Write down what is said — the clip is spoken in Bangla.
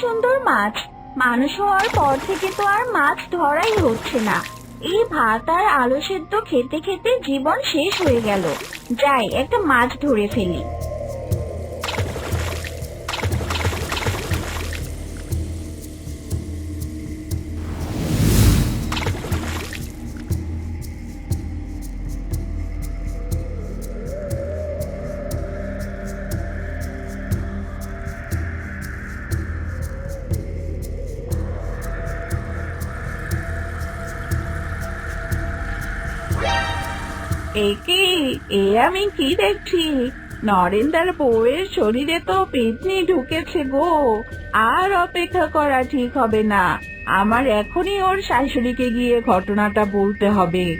সুন্দর মাছ। মানুষ হওয়ার পর থেকে তো আর মাছ ধরাই হচ্ছে না। এই ভাত আর আলু সেদ্ধ খেতে খেতে জীবন শেষ হয়ে গেল। যাই, একটা মাছ ধরে ফেলি। একে, এ আমি কি দেখছি? নরেন্দার বউয়ের শরীরে তো পেটনি ঢুকেছে গো। আর অপেক্ষা করা ঠিক হবে না। আমার এখনই ওর শাশুড়িকে গিয়ে ঘটনাটা বলতে হবে।